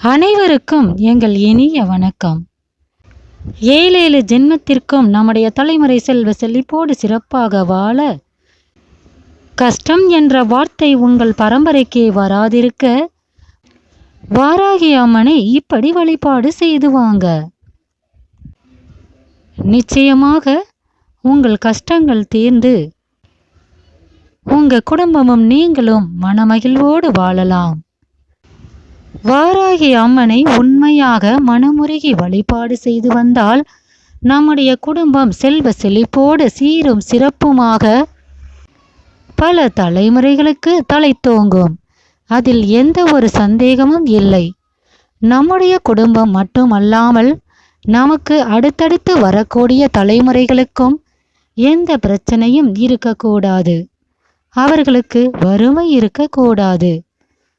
அனைவருக்கும் எங்கள் இனிய வணக்கம். ஏழேழு ஜென்மத்திற்கும் நம்முடைய தலைமுறை செல்வ செழிப்போடு சிறப்பாக வாழ கஷ்டம் என்ற வார்த்தை உங்கள் பரம்பரைக்கே வராதிருக்க வாராகி அம்மனை இப்படி வழிபாடு செய்து வாங்க. நிச்சயமாக உங்கள் கஷ்டங்கள் தீர்ந்து உங்க குடும்பமும் நீங்களும் மனமகிழ்வோடு வாழலாம். வாராகி அம்மனை உண்மையாக மனமுருகி வழிபாடு செய்து வந்தால் நம்முடைய குடும்பம் செல்வ செழிப்போடு சீரும் சிறப்புமாக பல தலைமுறைகளுக்கு தலை தோங்கும். அதில் எந்த ஒரு சந்தேகமும் இல்லை. நம்முடைய குடும்பம் மட்டுமல்லாமல் நமக்கு அடுத்தடுத்து வரக்கூடிய தலைமுறைகளுக்கும் எந்த பிரச்சனையும் இருக்கக்கூடாது. அவர்களுக்கு வறுமை இருக்கக்கூடாது.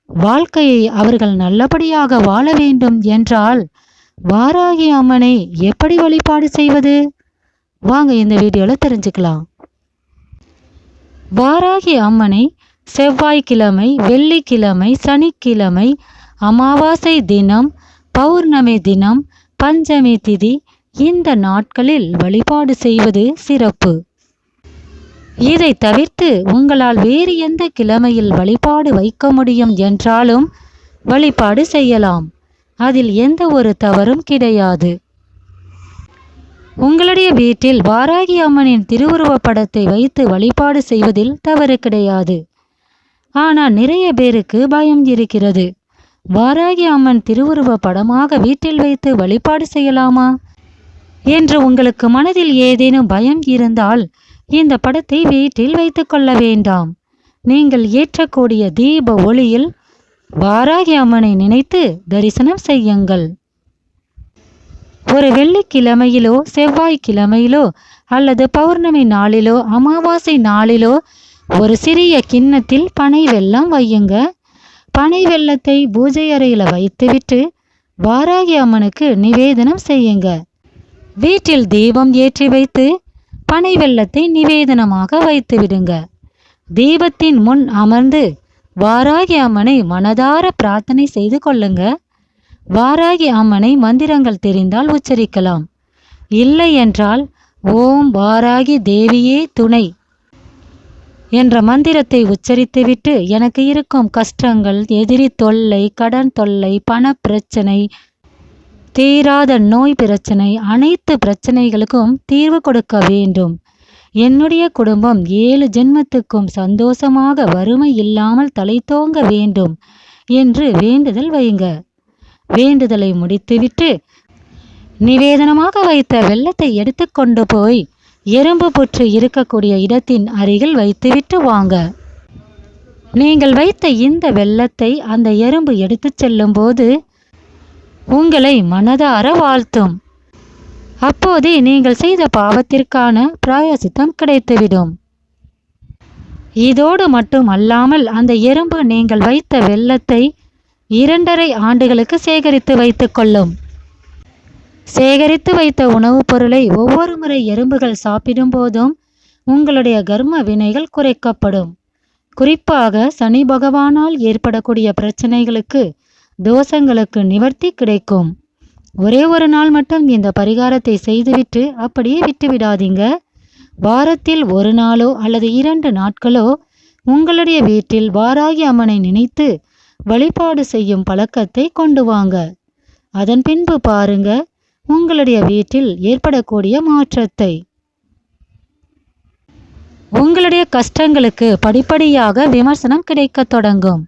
வாழ்க்கையை அவர்கள் நல்லபடியாக வாழ வேண்டும் என்றால் வாராகி அம்மனை எப்படி வழிபாடு செய்வது? வாங்க இந்த வீடியோவில் தெரிஞ்சுக்கலாம். வாராகி அம்மனை செவ்வாய்க்கிழமை வெள்ளிக்கிழமை சனிக்கிழமை அமாவாசை தினம் பௌர்ணமி தினம் பஞ்சமி திதி இந்த நாட்களில் வழிபாடு செய்வது சிறப்பு. இதை தவிர்த்து உங்களால் வேறு எந்த கிழமையில் வழிபாடு வைக்க முடியும் என்றாலும் வழிபாடு செய்யலாம். அதில் எந்த ஒரு தவறும் கிடையாது. உங்களுடைய வீட்டில் வாராகி அம்மனின் திருவுருவப் படத்தை வைத்து வழிபாடு செய்வதில் தவறு கிடையாது. ஆனால் நிறைய பேருக்கு பயம் இருக்கிறது. வாராகி அம்மன் திருவுருவ படமாக வீட்டில் வைத்து வழிபாடு செய்யலாமா? என்று உங்களுக்கு மனதில் ஏதேனும் பயம் இருந்தால் இந்த படத்தை வீட்டில் வைத்துக்கொள்ள வேண்டாம். நீங்கள் ஏற்றக்கூடிய தீப ஒளியில் வாராகி அம்மனை நினைத்து தரிசனம் செய்யுங்கள். ஒரு வெள்ளிக்கிழமையிலோ செவ்வாய்க்கிழமையிலோ அல்லது பௌர்ணமி நாளிலோ அமாவாசை நாளிலோ ஒரு சிறிய கிண்ணத்தில் பனை வெள்ளம் வையுங்க. பனை வெள்ளத்தை பூஜை அறையில் வைத்துவிட்டு வாராகி அம்மனுக்கு நிவேதனம் செய்யுங்க. வீட்டில் தீபம் ஏற்றி வைத்து பனை வெள்ளத்தை நிவேதனமாக வைத்து விடுங்க தீபத்தின் முன் அமர்ந்து வாராகி அம்மனை மனதார பிரார்த்தனை செய்து கொள்ளுங்க. வாராகி அம்மனை மந்திரங்கள் தெரிந்தால் உச்சரிக்கலாம். இல்லை என்றால் ஓம் வாராகி தேவியே துணை என்ற மந்திரத்தை உச்சரித்துவிட்டு எனக்கு இருக்கும் கஷ்டங்கள் எதிரி தொல்லை கடன் தொல்லை பண பிரச்சனை தீராத நோய் பிரச்சனை அனைத்து பிரச்சனைகளுக்கும் தீர்வு கொடுக்க வேண்டும். என்னுடைய குடும்பம் ஏழு ஜென்மத்துக்கும் சந்தோஷமாக வறுமை இல்லாமல் தலைத்தோங்க வேண்டும் என்று வேண்டுதல் வையுங்க வேண்டுதலை முடித்துவிட்டு நிவேதனமாக வைத்த வெள்ளத்தை எடுத்துக்கொண்டு போய் எறும்பு புற்று இருக்கக்கூடிய இடத்தின் அருகில் வைத்துவிட்டு வாங்க. நீங்கள் வைத்த இந்த வெள்ளத்தை அந்த எறும்பு எடுத்துச் செல்லும்போது உங்களை மனதார வாழ்த்தும். அப்போதே நீங்கள் செய்த பாவத்திற்கான பிராயசித்தம் கிடைத்துவிடும். இதோடு மட்டும் அல்லாமல் அந்த எறும்பு நீங்கள் வைத்த வெள்ளத்தை இரண்டரை ஆண்டுகளுக்கு சேகரித்து வைத்துக்கொள்ளும் சேகரித்து வைத்த உணவுப் பொருளை ஒவ்வொரு முறை எறும்புகள் சாப்பிடும் போதும் உங்களுடைய கர்ம வினைகள் குறைக்கப்படும். குறிப்பாக சனி பகவானால் ஏற்படக்கூடிய பிரச்சனைகளுக்கு தோஷங்களுக்கு நிவர்த்தி கிடைக்கும். ஒரே ஒரு நாள் மட்டும் இந்த பரிகாரத்தை செய்துவிட்டு அப்படியே விட்டுவிடாதீங்க. வாரத்தில் ஒரு நாளோ அல்லது இரண்டு நாட்களோ உங்களுடைய வீட்டில் வாராகி அம்மனை நினைத்து வழிபாடு செய்யும் பழக்கத்தை கொண்டு வாங்க. அதன் பின்பு பாருங்க உங்களுடைய வீட்டில் ஏற்படக்கூடிய மாற்றத்தை. உங்களுடைய கஷ்டங்களுக்கு படிப்படியாக விமர்சனம் கிடைக்கத் தொடங்கும்.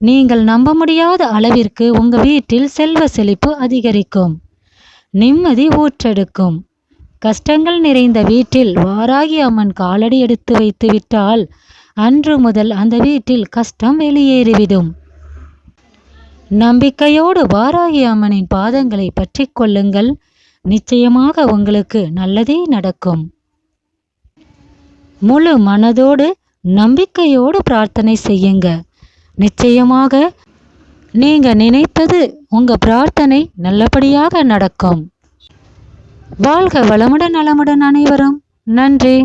நீங்கள் நம்ப முடியாத அளவிற்கு உங்க வீட்டில் செல்வ செழிப்பு அதிகரிக்கும். நிம்மதி ஊற்றெடுக்கும். கஷ்டங்கள் நிறைந்த வீட்டில் வாராகி அம்மன் காலடி எடுத்து வைத்து விட்டால் அன்று முதல் அந்த வீட்டில் கஷ்டம் வெளியேறிவிடும். நம்பிக்கையோடு வாராகி அம்மனின் பாதங்களை பற்றி கொள்ளுங்கள். நிச்சயமாக உங்களுக்கு நல்லதே நடக்கும். முழு மனதோடு நம்பிக்கையோடு பிரார்த்தனை செய்யுங்க. நிச்சயமாக நீங்க நினைத்தது உங்க பிரார்த்தனை நல்லபடியாக நடக்கும். வாழ்க வளமுடன் நலமுடன் அனைவரும். நன்றி.